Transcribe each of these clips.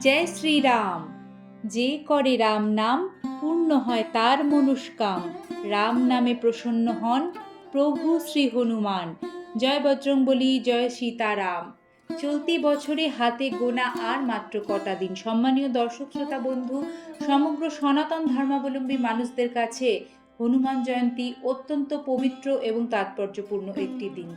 জয় শ্রীরাম। যে করে রাম নাম, পূর্ণ হয় তার মনুষ্কাম। রাম নামে প্রসন্ন হন প্রভু শ্রী হনুমান। জয় বজরংবলী, জয় সীতারাম। চলতি বছরে হাতে গোনা আর মাত্র কটা দিন। সম্মানীয় দর্শক, শ্রোতা, বন্ধু, সমগ্র সনাতন ধর্মাবলম্বী মানুষদের কাছে হনুমান জয়ন্তী অত্যন্ত পবিত্র এবং তাৎপর্যপূর্ণ একটি দিন।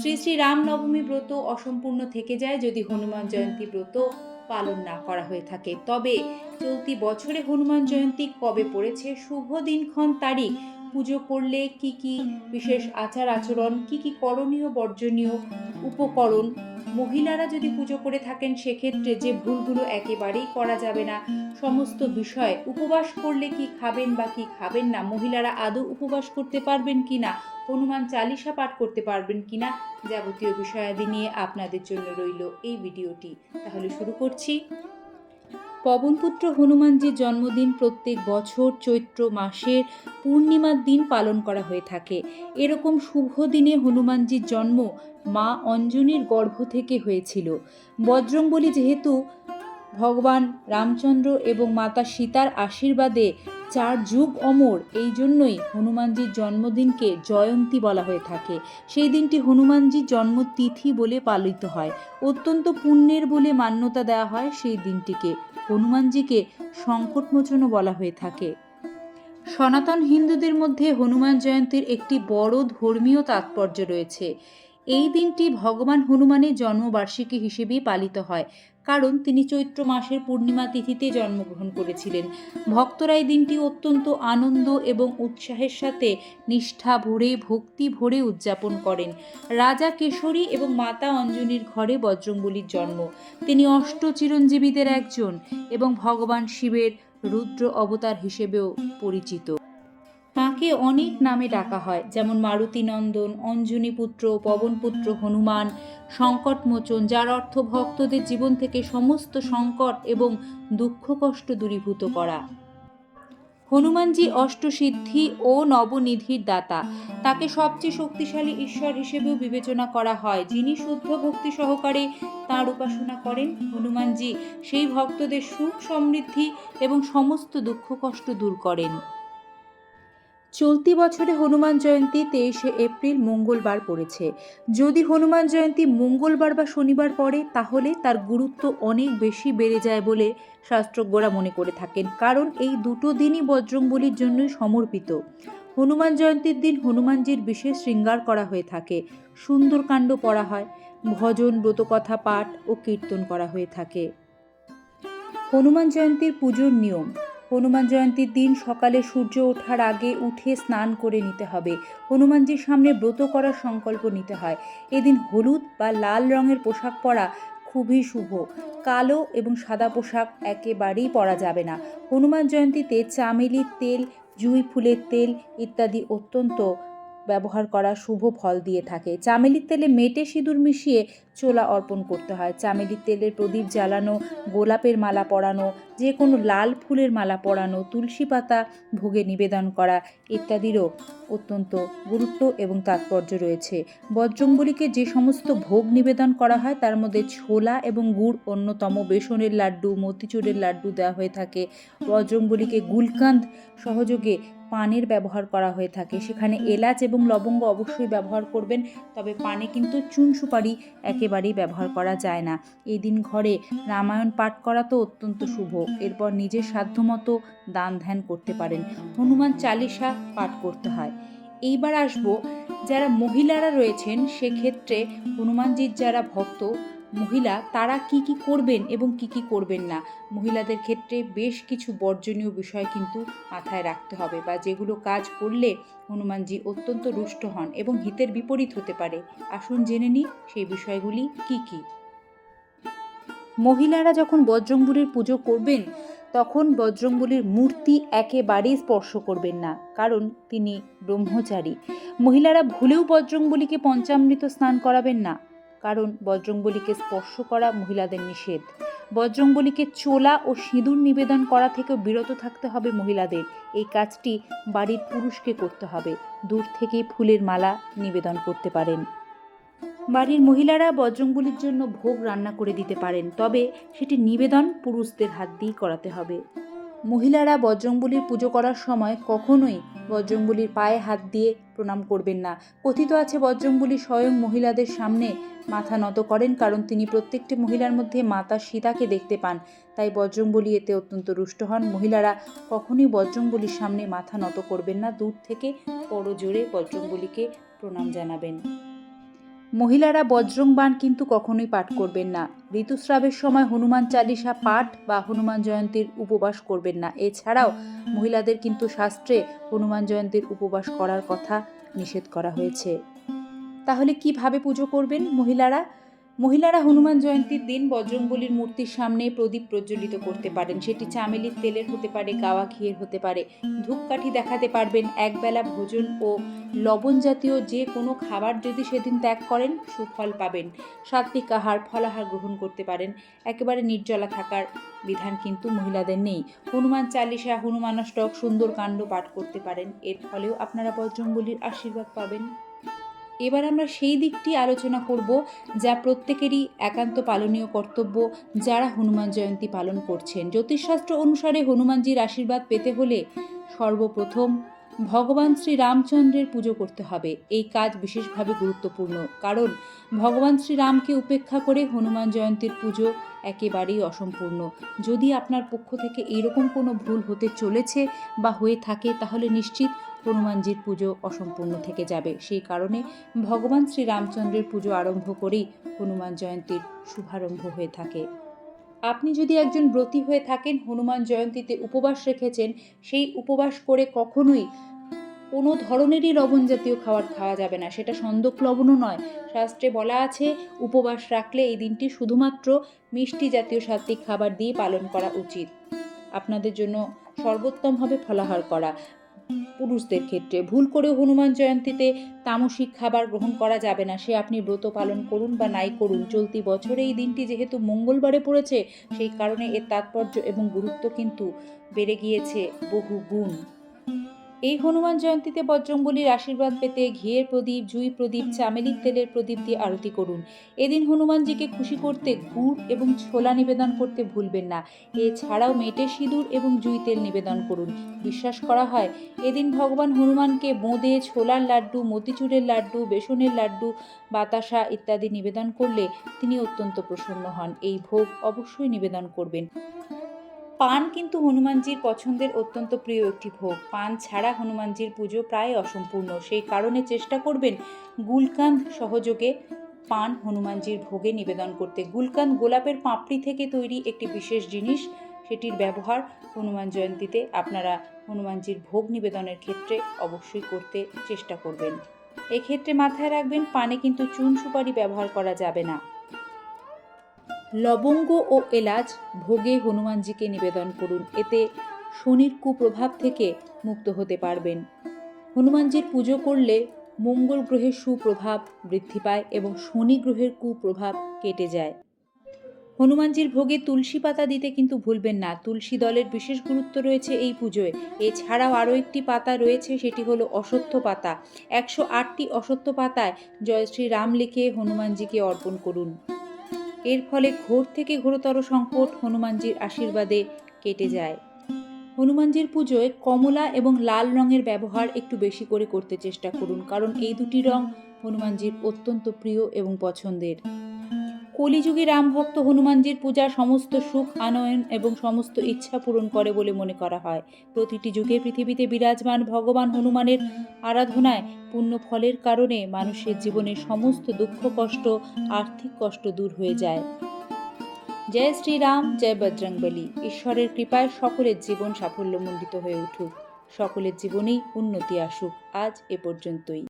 শ্রী শ্রী রাম নবমী ব্রত অসম্পূর্ণ থেকে যায় যদি হনুমান জয়ন্তী ব্রত পালন না করা হয়ে থাকে। তবে চলতি বছরে হনুমান জয়ন্তী কবে পড়েছে শুভ দিনক্ষণ তারিখ, পুজো করলে কি কি বিশেষ আচার আচরণ, কি কি করণীয়, বর্জনীয় উপকরণ মহিলারা যদি পুজো করে থাকেন, সেক্ষেত্রে যে ভুলগুলো একেবারেই করা যাবে না। সমস্ত বিষয়ে উপবাস করলে কি খাবেন বা কি খাবেন না? মহিলারা আদৌ উপবাস করতে পারবেন কি না? হনুমান চালিসা পাঠ করতে পারবেন কি না? যাবতীয় বিষয়াদি নিয়ে আপনাদের জন্য রইল এই ভিডিওটি। তাহলে শুরু করছি। পবনপুত্র হনুমানজির জন্মদিন প্রত্যেক বছর চৈত্র মাসের পূর্ণিমার দিন পালন করা হয়ে থাকে। এরকম শুভ দিনে হনুমানজির জন্ম মা অঞ্জনীর গর্ভ থেকে হয়েছিল। বজরংবলী যেহেতু ভগবান রামচন্দ্র এবং মাতা সীতার আশীর্বাদে চার যুগ অমর, এই জন্যই হনুমানজির জন্মদিনকে জয়ন্তী বলা হয়ে থাকে। সেই দিনটি হনুমানজির জন্মতিথি বলে পালিত হয়। অত্যন্ত পুণ্যের বলে মান্যতা দেওয়া হয় সেই দিনটিকে। হনুমানজিকে সংকটমোচন বলা হয়ে থাকে। সনাতন হিন্দুদের মধ্যে হনুমান জয়ন্তীর একটি বড় ধর্মীয় তাৎপর্য রয়েছে। এই দিনটি ভগবান হনুমানের জন্মবার্ষিকী হিসেবেই পালিত হয়। কারণ তিনি চৈত্র মাসের পূর্ণিমা তিথিতে জন্মগ্রহণ করেছিলেন। ভক্তরা এই দিনটি অত্যন্ত আনন্দ এবং উৎসাহের সাথে নিষ্ঠা ভরে, ভক্তি ভরে উদযাপন করেন। রাজা কেশরী এবং মাতা অঞ্জনীর ঘরে বজ্রঙ্গলির জন্ম। তিনি অষ্ট চিরঞ্জীবীদের একজন এবং ভগবান শিবের রুদ্র অবতার হিসেবেও পরিচিত। তাকে অনেক নামে ডাকা হয়, যেমন মারুতি নন্দন, অঞ্জনী পুত্র পবনপুত্র হনুমান সংকটমোচন যার অর্থ ভক্তদের জীবন থেকে সমস্ত সংকট এবং দুঃখ কষ্ট দূরীভূত করা। হনুমানজি অষ্টসিদ্ধি ও নবনিধির দাতা। তাকে সবচেয়ে শক্তিশালী ঈশ্বর হিসেবেও বিবেচনা করা হয়, যিনি শুদ্ধ ভক্তি সহকারে তাঁর উপাসনা করেন। হনুমানজি সেই ভক্তদের সুখ সমৃদ্ধি এবং সমস্ত দুঃখ কষ্ট দূর করেন। চলতি বছরে হনুমান জয়ন্তী তেইশে এপ্রিল মঙ্গলবার পড়েছে। যদি হনুমান জয়ন্তী মঙ্গলবার বা শনিবার পড়ে, তাহলে তার গুরুত্ব অনেক বেশি বেড়ে যায় বলে শাস্ত্রজ্ঞরা মনে করে থাকেন। কারণ এই দুটো দিনই বজরংবলির জন্যই সমর্পিত। হনুমান জয়ন্তীর দিন হনুমানজির বিশেষ শৃঙ্গার করা হয়ে থাকে। সুন্দরকাণ্ড পড়া হয়, ভজন, ব্রতকথা, পাঠ ও কীর্তন করা হয়ে থাকে। হনুমান জয়ন্তীর পুজোর নিয়ম হনুমান জয়ন্তীর দিন সকালে সূর্য ওঠার আগে উঠে স্নান করে নিতে হবে। হনুমানজির সামনে ব্রত করার সংকল্প নিতে হয়। এদিন হলুদ বা লাল রঙের পোশাক পরা খুবই শুভ। কালো এবং সাদা পোশাক একেবারেই পরা যাবে না। হনুমান জয়ন্তীতে চামেলির তেল, জুঁই ফুলের তেল ইত্যাদি অত্যন্ত ব্যবহার করা শুভ ফল দিয়ে থাকে। চামেলির তেলে মেটে সিঁদুর মিশিয়ে চোলা অর্পণ করতে হয়। চামেলির তেলের প্রদীপ জ্বালানো, গোলাপের মালা পরানো যে কোনো লাল ফুলের মালা পরানো, তুলসী পাতা ভোগে নিবেদন করা ইত্যাদিরও অত্যন্ত গুরুত্ব এবং তাৎপর্য রয়েছে। বজ্রঙ্গলিকে যে সমস্ত ভোগ নিবেদন করা হয়, তার মধ্যে ছোলা এবং গুড় অন্যতম। বেসনের লাড্ডু, মতিচুরের লাড্ডু দেওয়া হয়ে থাকে। বজ্রঙ্গলিকে গুলকান্দ সহযোগে পানের ব্যবহার করা হয়ে থাকে। সেখানে এলাচ এবং লবঙ্গ অবশ্যই ব্যবহার করবেন তবে পানে কিন্তু চুন সুপারি একেবারেই ব্যবহার করা যায় না। এই দিন ঘরে রামায়ণ পাঠ করা তো অত্যন্ত শুভ। এরপর নিজের সাধ্যমতো দান ধ্যান করতে পারেন। হনুমান চালিসা পাঠ করতে হয়। এইবার আসব যারা মহিলারা রয়েছেন সেক্ষেত্রে হনুমানজির যারা ভক্ত মহিলা, তারা কি কি করবেন এবং কি কি করবেন না? মহিলাদের ক্ষেত্রে বেশ কিছু বর্জনীয় বিষয় কিন্তু মাথায় রাখতে হবে বা যেগুলো কাজ করলে হনুমানজি অত্যন্ত রুষ্ট হন এবং হিতের বিপরীত হতে পারে। আসুন জেনে নিই সেই বিষয়গুলি কি কি। মহিলারা যখন বজ্রংবলির পুজো করবেন, তখন বজ্রংবলির মূর্তি একেবারেই স্পর্শ করবেন না, কারণ তিনি ব্রহ্মচারী। মহিলারা ভুলেও বজ্রংবলিকে পঞ্চামৃত স্নান করাবেন না। কারণ বজ্রংবলিকে স্পর্শ করা মহিলাদের নিষেধ। বজ্রংবলিকে চোলা ও সিঁদুর নিবেদন করা থেকেও বিরত থাকতে হবে মহিলাদের। এই কাজটি বাড়ির পুরুষকে করতে হবে। দূর থেকেই ফুলের মালা নিবেদন করতে পারেন। বাড়ির মহিলারা বজরংবলির জন্য ভোগ রান্না করে দিতে পারেন, তবে সেটি নিবেদন পুরুষদের হাত দিয়েই করাতে হবে। মহিলারা বজরংবলির পুজো করার সময় কখনোই বজরংবলির পায়ে হাত দিয়ে প্রণাম করবেন না। কথিত আছে বজরংবলী স্বয়ং মহিলাদের সামনে মাথা নত করেন কারণ তিনি প্রত্যেকটি মহিলার মধ্যে মাতা সীতাকে দেখতে পান। তাই বজরংবলী এতে অত্যন্ত রুষ্ট হন। মহিলারা কখনোই বজরংবলীর সামনে মাথা নত করবেন না। দূর থেকে বড় জোরে বজরংবলীকে প্রণাম জানাবেন। মহিলারা বজ্রং বাণ কিন্তু কখনোই পাঠ করবেন না। ঋতুস্রাবের সময় হনুমান চালিসা পাঠ বা হনুমান জয়ন্তীর উপবাস করবেন না। এছাড়াও মহিলাদের কিন্তু শাস্ত্রে হনুমান জয়ন্তীর উপবাস করার কথা নিষেধ করা হয়েছে। তাহলে কীভাবে পুজো করবেন মহিলারা? মহিলারা হনুমান জয়ন্তীর দিন বজরংবলীর মূর্তির সামনে প্রদীপ প্রজ্বলিত করতে পারেন। সেটি চামেলির তেলের হতে পারে, গাওয়া ঘিয়ের হতে পারে। ধূপকাঠি দেখাতে পারবেন একবেলা ভোজন ও লবণ জাতীয় যে কোনো খাবার যদি সেদিন ত্যাগ করেন, সুফল পাবেন। সাত্বিক আহার, ফলাহার গ্রহণ করতে পারেন। একেবারে নির্জলা থাকার বিধান কিন্তু মহিলাদের নেই। হনুমান হনুমানষ্টক সুন্দর কাণ্ড পাঠ করতে পারেন। এর ফলেও আপনারা বজরংবলীর আশীর্বাদ পাবেন। এবার আমরা সেই দিকটি আলোচনা করব যা প্রত্যেকেরই একান্ত পালনীয় কর্তব্য, যারা হনুমান জয়ন্তী পালন করছেন। জ্যোতিষশাস্ত্র অনুসারে হনুমানজির আশীর্বাদ পেতে হলে সর্বপ্রথম ভগবান শ্রী রামচন্দ্রের পুজো করতে হবে। এই কাজ বিশেষভাবে গুরুত্বপূর্ণ। কারণ ভগবান শ্রীরামকে উপেক্ষা করে হনুমান জয়ন্তীর পুজো একেবারেই অসম্পূর্ণ। যদি আপনার পক্ষ থেকে এরকম কোনো ভুল হতে চলেছে বা হয়ে থাকে, তাহলে নিশ্চিত হনুমানজির পুজো অসম্পূর্ণ থেকে যাবে। সেই কারণে ভগবান শ্রী রামচন্দ্রের পুজো আরম্ভ করেই হনুমান জয়ন্তীর শুভারম্ভ হয়ে থাকে। আপনি যদি একজন ব্রতী হয়ে থাকেন, হনুমান জয়ন্তীতে উপবাস রেখেছেন, সেই উপবাস করে কখনোই কোনো ধরনেরই লবণ জাতীয় খাবার খাওয়া যাবে না। সেটা সন্দক লবণও নয়। শাস্ত্রে বলা আছে, উপবাস রাখলে এই দিনটি শুধুমাত্র মিষ্টি জাতীয় সাত্বিক খাবার দিয়ে পালন করা উচিত। আপনাদের জন্য সর্বোত্তম হবে ফলাহার করা। পুরুষদের ক্ষেত্রে ভুল করে হনুমান জয়ন্তীতে তামসিক খাবার গ্রহণ করা যাবে না। সে আপনি ব্রত পালন করুন বা নাই করুন। চলতি বছরে এই দিনটি যেহেতু মঙ্গলবারে পড়েছে, সেই কারণে এর তাৎপর্য এবং গুরুত্ব কিন্তু বেড়ে গিয়েছে বহু গুণ। এই হনুমান জয়ন্তীতে বজ্রংবলীর আশীর্বাদ পেতে ঘিয়ের প্রদীপ, জুই প্রদীপ, চামেলির তেলের প্রদীপ দিয়ে আরতি করুন। এদিন হনুমানজিকে খুশি করতে গুড় এবং ছোলা নিবেদন করতে ভুলবেন না। এছাড়াও মেটে সিঁদুর এবং জুই তেল নিবেদন করুন। বিশ্বাস করা হয়, এদিন ভগবান হনুমানকে বোঁদে, ছোলার লাড্ডু, মতিচুরের লাড্ডু, বেসনের লাড্ডু, বাতাসা ইত্যাদি নিবেদন করলে তিনি অত্যন্ত প্রসন্ন হন। এই ভোগ অবশ্যই নিবেদন করবেন। পান কিন্তু হনুমানজির পছন্দের অত্যন্ত প্রিয় একটি ভোগ। পান ছাড়া হনুমানজির পুজো প্রায় অসম্পূর্ণ। সেই কারণে চেষ্টা করবেন গুলকান্দ সহযোগে পান হনুমানজির ভোগে নিবেদন করতে। গুলকান্দ গোলাপের পাপড়ি থেকে তৈরি একটি বিশেষ জিনিস, সেটির ব্যবহার হনুমান জয়ন্তীতে আপনারা হনুমানজির ভোগ নিবেদনের ক্ষেত্রে অবশ্যই করতে চেষ্টা করবেন। এক্ষেত্রে মাথায় রাখবেন, পানে কিন্তু চুন সুপারি ব্যবহার করা যাবে না। লবঙ্গ ও এলাচ ভোগে হনুমানজিকে নিবেদন করুন। এতে শনির কুপ্রভাব থেকে মুক্ত হতে পারবেন। হনুমানজির পুজো করলে মঙ্গল গ্রহের সুপ্রভাব বৃদ্ধি পায় এবং শনি গ্রহের কুপ্রভাব কেটে যায়। হনুমানজির ভোগে তুলসী পাতা দিতে কিন্তু ভুলবেন না। তুলসী দলের বিশেষ গুরুত্ব রয়েছে এই পুজোয়। এছাড়াও আরও একটি পাতা রয়েছে, সেটি হলো অশ্বত্থ পাতা। একশো আটটি অশ্বত্থ পাতায় জয় শ্রী রাম লিখে হনুমানজিকে অর্পণ করুন। এর ফলে ঘোর থেকে ঘোরতর সংকট হনুমানজির আশীর্বাদে কেটে যায়। হনুমানজির পুজোয় কমলা এবং লাল রঙের ব্যবহার একটু বেশি করে করতে চেষ্টা করুন, কারণ এই দুটি রং হনুমানজির অত্যন্ত প্রিয় এবং পছন্দের। কলিযুগে রামভক্ত হনুমানজির পূজা সমস্ত সুখ, আনয়ন এবং সমস্ত ইচ্ছা পূরণ করে বলে মনে করা হয়। প্রতিটি যুগে পৃথিবীতে বিরাজমান ভগবান হনুমানের আরাধনায় পুণ্য ফলের কারণে মানুষের জীবনের সমস্ত দুঃখ, কষ্ট, আর্থিক কষ্ট দূর হয়ে যায়। জয় শ্রীরাম, জয় বজরংবলী। ঈশ্বরের কৃপায় সকলের জীবন সাফল্যমণ্ডিত হয়ে উঠুক। সকলের জীবনেই উন্নতি আসুক। আজ এ পর্যন্তই।